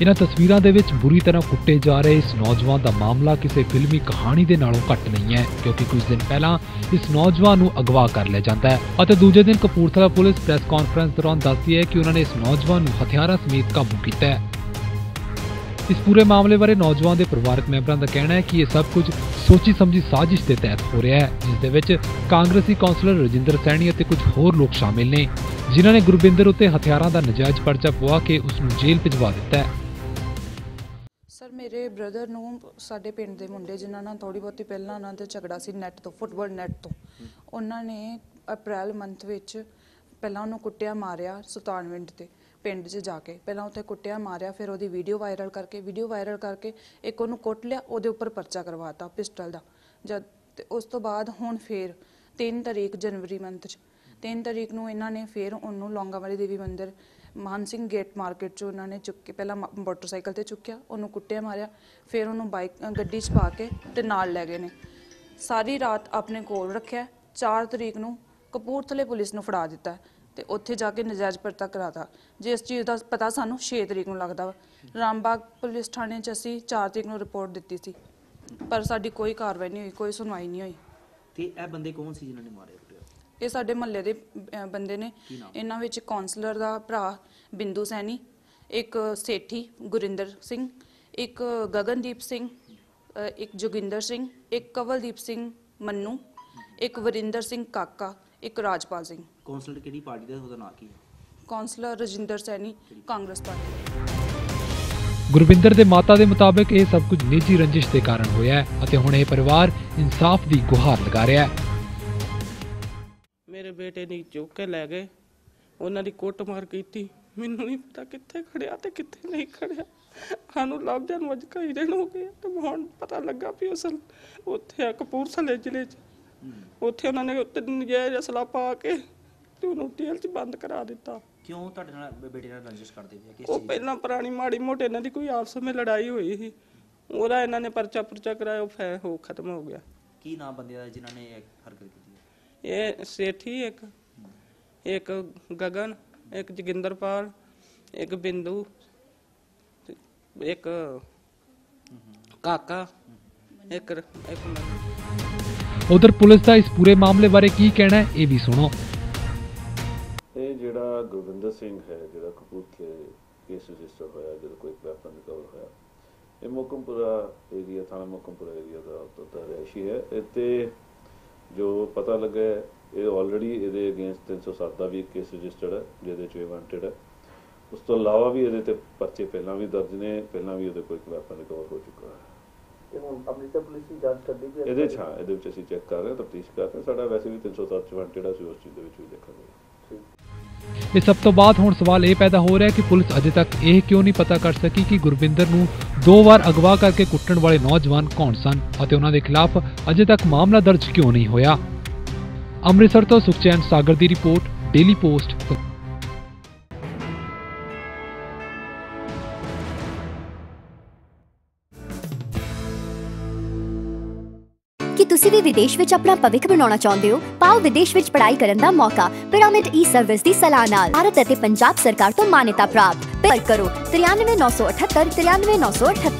ਇਹਨਾਂ ਤਸਵੀਰਾਂ ਦੇ ਵਿੱਚ ਬੁਰੀ ਤਰ੍ਹਾਂ ਕੁੱਟੇ ਜਾ ਰਹੇ ਇਸ ਨੌਜਵਾਨ ਦਾ ਮਾਮਲਾ ਕਿਸੇ ਫਿਲਮੀ ਕਹਾਣੀ ਦੇ ਨਾਲੋਂ ਘੱਟ ਨਹੀਂ ਹੈ, ਕਿਉਂਕਿ ਕੁਝ ਦਿਨ ਪਹਿਲਾਂ ਇਸ ਨੌਜਵਾਨ ਨੂੰ ਅਗਵਾ ਕਰ ਲਿਆ ਜਾਂਦਾ ਹੈ। ਅਤੇ ਦੂਜੇ ਦਿਨ ਕਪੂਰਥਲਾ ਪੁਲਿਸ ਪ੍ਰੈਸ ਕਾਨਫਰੰਸ ਦੌਰਾਨ ਦੱਸਦੀ ਹੈ ਕਿ ਉਹਨਾਂ ਨੇ ਇਸ ਨੌਜਵਾਨ ਨੂੰ ਹਥਿਆਰਾਂ ਸਮੇਤ ਕਾਬੂ ਕੀਤਾ ਹੈ। ਇਸ ਪੂਰੇ ਮਾਮਲੇ ਬਾਰੇ ਨੌਜਵਾਨ ਦੇ ਪਰਿਵਾਰਕ ਮੈਂਬਰਾਂ ਦਾ ਕਹਿਣਾ ਹੈ ਕਿ ਇਹ ਸਭ ਕੁਝ ਸੋਚੀ ਸਮਝੀ ਸਾਜ਼ਿਸ਼ ਦੇ ਤਹਿਤ ਹੋ ਰਿਹਾ ਹੈ, ਜਿਸ ਦੇ ਵਿੱਚ ਕਾਂਗਰਸੀ ਕੌਂਸਲਰ ਰਜਿੰਦਰ ਸੈਣੀ ਅਤੇ ਕੁਝ ਹੋਰ ਲੋਕ ਸ਼ਾਮਿਲ ਨੇ, ਜਿਨ੍ਹਾਂ ਨੇ ਗੁਰਬਿੰਦਰ ਉੱਤੇ ਹਥਿਆਰਾਂ ਦਾ ਨਜਾਇਜ਼ ਪਰਚਾ ਪਵਾ ਕੇ ਉਸ ਨੂੰ ਜੇਲ੍ਹ ਭਿਜਵਾ ਦਿੱਤਾ ਹੈ। ਮੇਰੇ ਬ੍ਰਦਰ ਨੂੰ, ਸਾਡੇ ਪਿੰਡ ਦੇ ਮੁੰਡੇ ਜਿਨ੍ਹਾਂ ਨਾਲ ਥੋੜੀ ਬਹੁਤੀ ਪਹਿਲਾਂ ਉਹਨਾਂ ਦਾ ਝਗੜਾ ਸੀ ਨੈਟ ਤੋਂ ਫੁੱਟਬਾਲ ਨੈਟ ਤੋਂ, ਉਹਨਾਂ ਨੇ ਅਪ੍ਰੈਲ ਮੰਥ ਵਿੱਚ ਪਹਿਲਾਂ ਉਹਨੂੰ ਕੁੱਟਿਆ ਮਾਰਿਆ ਸੁਲਤਾਨਵਿੰਡ ਤੇ ਪਿੰਡ 'ਚ ਜਾ ਕੇ, ਪਹਿਲਾਂ ਉੱਥੇ ਕੁੱਟਿਆ ਮਾਰਿਆ, ਫਿਰ ਉਹਦੀ ਵੀਡੀਓ ਵਾਇਰਲ ਕਰਕੇ ਵੀਡੀਓ ਵਾਇਰਲ ਕਰਕੇ ਇੱਕ ਉਹਨੂੰ ਕੁੱਟ ਲਿਆ, ਉਹਦੇ ਉੱਪਰ ਪਰਚਾ ਕਰਵਾਤਾ ਪਿਸਟਲ ਦਾ, ਜਦ ਤੇ ਉਸ ਤੋਂ ਬਾਅਦ ਹੁਣ ਫੇਰ 3 ਤਰੀਕ ਜਨਵਰੀ ਮੰਥ 'ਚ 3 ਤਰੀਕ ਨੂੰ ਇਹਨਾਂ ਨੇ ਫੇਰ ਉਹਨੂੰ ਲੌਂਗਾਵਾਲੀ ਦੇਵੀ ਮੰਦਿਰ ਮਾਨ ਸਿੰਘ ਗੇਟ ਮਾਰਕੀਟ 'ਚ ਉਹਨਾਂ ਨੇ ਚੁੱਕ ਕੇ ਪਹਿਲਾਂ ਮ- ਮੋਟਰਸਾਈਕਲ ਤੇ ਚੁੱਕਿਆ ਉਹਨੂੰ ਕੁੱਟਿਆ ਮਾਰਿਆ ਫਿਰ ਉਹਨੂੰ ਬਾਈਕ ਅ, ਗੱਡੀ 'ਚ ਪਾ ਕੇ ਤੇ ਨਾਲ ਲੈ ਗਏ ਨੇ। ਸਾਰੀ ਰਾਤ ਆਪਣੇ ਕੋਲ ਰੱਖਿਆ 4 ਤਰੀਕ ਨੂੰ ਕਪੂਰਥਲੇ ਪੁਲਿਸ ਨੂੰ ਫੜਾ ਦਿੱਤਾ ਤੇ ਉੱਥੇ ਜਾ ਕੇ ਨਜਾਇਜ਼ ਪਰਚਾ ਕਰਾਤਾ। ਜਿਸ ਚੀਜ਼ ਦਾ ਪਤਾ ਸਾਨੂੰ 6 ਤਰੀਕ ਨੂੰ ਲੱਗਦਾ ਵਾ। ਰਾਮਬਾਗ ਪੁਲਿਸ ਥਾਣੇ 'ਚ ਅਸੀਂ 4 ਤਰੀਕ ਨੂੰ ਰਿਪੋਰਟ ਦਿੱਤੀ ਸੀ। ਪਰ ਸਾਡੀ ਕੋਈ ਕਾਰਵਾਈ ਨਹੀਂ ਹੋਈ ਕੋਈ ਸੁਣਵਾਈ ਨਹੀਂ ਹੋਈ। ਤੇ ਇਹ ਬੰਦੇ ਕੌਣ ਸੀ ਜਿਨ੍ਹਾਂ ਨੇ ਮਾਰੇ? ਇਹ ਸਾਡੇ ਮਹੱਲੇ ਦੇ ਅਹ, ਬੰਦੇ ਨੇ। ਇਹਨਾਂ ਵਿੱਚ ਕਾਉਂਸਲਰ ਦਾ ਭਰਾ ਬਿੰਦੂ ਸੈਣੀ ਇੱਕ ਸੇਠੀ ਗੁਰਿੰਦਰ ਸਿੰਘ ਇੱਕ ਗਗਨਦੀਪ ਸਿੰਘ ਇੱਕ ਜੋਗਿੰਦਰ ਸਿੰਘ ਇੱਕ ਕਵਲਦੀਪ ਸਿੰਘ ਮੰਨੂ ਇੱਕ ਵਰਿੰਦਰ ਸਿੰਘ ਕਾਕਾ ਇੱਕ ਰਾਜਪਾਲ ਸਿੰਘ। ਕੌਂਸਲਰ ਕਿਹੜੀ ਪਾਰਟੀ ਦਾ ਉਹਦਾ ਨਾਂ ਕੀ ਹੈ? Councillor Rajinder Saini Congress party. Gurbinder ਦੇ ਮਾਤਾ ਦੇ ਮੁਤਾਬਕ ਇਹ ਸਭ ਕੁਝ ਨਿੱਜੀ ਰੰਜਿਸ਼ ਦੇ ਕਾਰਨ ਹੋਇਆ ਹੈ ਅਤੇ ਹੁਣ ਇਹ ਪਰਿਵਾਰ ਇਨਸਾਫ ਦੀ ਗੁਹਾਰ ਲਗਾ ਰਿਹਾ ਹੈ। ਬੇਟੇ ਨੂੰ ਚੁੱਕ ਕੇ ਲੈ ਗਏ। ਉਹਨਾਂ ਦੀ ਕੁੱਟਮਾਰ ਕੀਤੀ। ਮੈਨੂੰ ਨਹੀਂ ਪਤਾ ਕਿੱਥੇ ਖੜਿਆ ਤੇ ਕਿੱਥੇ ਨਹੀਂ ਖੜਿਆ। ਸਾਨੂੰ ਲੱਭਦਿਆਂ ਨੂੰ ਅੱਜ ਕਈ ਦਿਨ ਹੋ ਗਏ। ਤੇ ਹੁਣ ਪਤਾ ਲੱਗਾ ਵੀ ਅਸਲ ਉੱਥੇ ਆ ਕਪੂਰਥਲੇ ਜ਼ਿਲ੍ਹੇ 'ਚ। ਉੱਥੇ ਉਹਨਾਂ ਨੇ ਉੱਤੇ ਨਜਾਇਜ਼ ਅਸਲਾ ਪਾ ਕੇ ਤੇ ਉਹਨੂੰ ਜੇਲ੍ਹ 'ਚ ਬੰਦ ਕਰਾ ਦਿੱਤਾ। ਕਿਉਂ ਤੁਹਾਡੇ ਨਾਲ ਬੇਟੇ ਨਾਲ ਰੰਜਿਸ਼ ਕਰਦੇ ਪਏ ਕਿਸ ਉਹ? ਪਹਿਲਾਂ ਪੁਰਾਣੀ ਮਾੜੀ ਮੋਟੇ ਇਹਨਾਂ ਦੀ ਕੋਈ ਆਪਸ ਵਿੱਚ ਲੜਾਈ ਹੋਈ ਸੀ। ਉਹਦਾ ਇਹਨਾਂ ਨੇ ਪਰਚਾ ਪਰਚਾ ਕਰਾਇਆ ਉਹ ਫੈ ਹੋ ਖਤਮ ਹੋ ਗਿਆ। ਕੀ ਨਾਮ ਬੰਦੇ ਦਾ ਜਿਨ੍ਹਾਂ ਨੇ ਇਹ ਹਰਕਤ ਕੀਤੀ? ਇਹ ਸੇਠੀ ਇੱਕ ਇੱਕ ਗਗਨ ਇੱਕ ਜੋਗਿੰਦਰਪਾਲ ਇੱਕ ਬਿੰਦੂ ਤੇ ਇੱਕ ਕਾਕਾ ਇੱਕ ਇੱਕ। ਉਧਰ ਪੁਲਿਸ ਦਾ ਇਸ ਪੂਰੇ ਮਾਮਲੇ ਬਾਰੇ ਕੀ ਕਹਿਣਾ ਹੈ ਇਹ ਵੀ ਸੁਣੋ ਇਹ ਜਿਹੜਾ ਗੁਰਵਿੰਦਰ ਸਿੰਘ ਹੈ ਜਿਹੜਾ ਕਪੂਰਥਲੇ ਕੇਸ ਰਜਿਸਟਰ ਹੋਇਆ ਜਦੋਂ ਕੋਈ ਵੈਪਨ ਰਿਕਵਰ ਹੋਇਆ ਇਹ ਮੋਕਮਪੁਰਾ ਏਰੀਆ ਥਾਣਾ ਮੋਕਮਪੁਰਾ ਏਰੀਆ ਦਾ ਦਾ ਰਿਹਾਇਸ਼ੀ ਹੈ ਇੱਥੇ ਜੋ ਪਤਾ ਲੱਗਾ ਹੈ, ਇਹ ਆਲਰੇਡੀ ਇਹਦੇ ਅਗੇਂਸਟ 307 ਦਾ ਵੀ ਕੇਸ ਰਜਿਸਟਰਡ ਹੈ ਜਿਹਦੇ ਚ ਇਹ ਵਾਂਟਡ ਹੈ। ਉਸ ਤੋਂ ਇਲਾਵਾ ਵੀ ਇਹਦੇ ਤੇ ਪਰਚੇ ਪਹਿਲਾਂ ਵੀ ਦਰਜ ਨੇ ਪਹਿਲਾਂ ਵੀ ਉਹਦੇ ਕੋਈ ਵੈਪਨ ਰਿਕਵਰ ਹੋ ਚੁੱਕਾ ਹੈ। ਤੇ ਹੁਣ ਅੰਮ੍ਰਿਤਸਰ ਪੁਲਿਸ ਦੀ ਜਾਂਚ ਕਰਦੀ ਪਈ ਹੈ? ਇਹਦੇ ਚ ਹਾਂ ਇਹਦੇ ਵਿੱਚ ਅਸੀਂ ਚੈੱਕ ਕਰ ਰਹੇ ਹਾਂ ਤਫਤੀਸ਼ ਕਰ ਰਹੇ ਹਾਂ। ਸਾਡਾ ਵੈਸੇ ਵੀ 307 ਚ ਵਾਂਟਡ ਹੈ ਅਸੀਂ ਉਸ ਚੀਜ਼ ਦੇ ਵਿੱਚ ਵੀ ਦੇਖਾਂਗੇ। ਇਸ ਸਭ ਤੋਂ ਬਾਅਦ ਹੁਣ ਸਵਾਲ ਇਹ ਪੈਦਾ ਹੋ ਰਿਹਾ ਹੈ ਕਿ ਪੁਲਿਸ ਅਜੇ ਤੱਕ ਇਹ ਕਿਉਂ ਨਹੀਂ ਪਤਾ ਕਰ ਸਕੀ ਕਿ ਗੁਰਵਿੰਦਰ ਨੂੰ ਦੋ ਵਾਰ ਅਗਵਾ ਕਰਕੇ ਕੁੱਟਣ ਵਾਲੇ ਨੌਜਵਾਨ ਕੌਣ ਸਨ ਅਤੇ ਉਹਨਾਂ ਦੇ ਖਿਲਾਫ ਅਜੇ ਤੱਕ ਮਾਮਲਾ ਦਰਜ ਕਿਉਂ ਨਹੀਂ ਹੋਇਆ? ਅੰਮ੍ਰਿਤਸਰ ਤੋਂ ਸੁਖਚੈਨ ਸਾਗਰ ਦੀ ਰਿਪੋਰਟ ਡੇਲੀ ਪੋਸਟ ਕੀ ਤੁਸੀਂ ਵੀ ਵਿਦੇਸ਼ ਵਿੱਚ ਆਪਣਾ ਭਵਿੱਖ ਬਣਾਉਣਾ ਚਾਹੁੰਦੇ ਹੋ? ਪਾਓ ਵਿਦੇਸ਼ ਵਿੱਚ ਪੜ੍ਹਾਈ ਕਰਨ ਦਾ ਮੌਕਾ, ਪਿਰਾਮਿਡ ਈ ਸਰਵਿਸ ਦੀ ਸਲਾਹ ਨਾਲ। ਭਾਰਤ ਅਤੇ ਪੰਜਾਬ ਸਰਕਾਰ ਤੋਂ ਮਾਨਤਾ ਪ੍ਰਾਪਤ। ਪਰ ਕਰੋ 93978 93978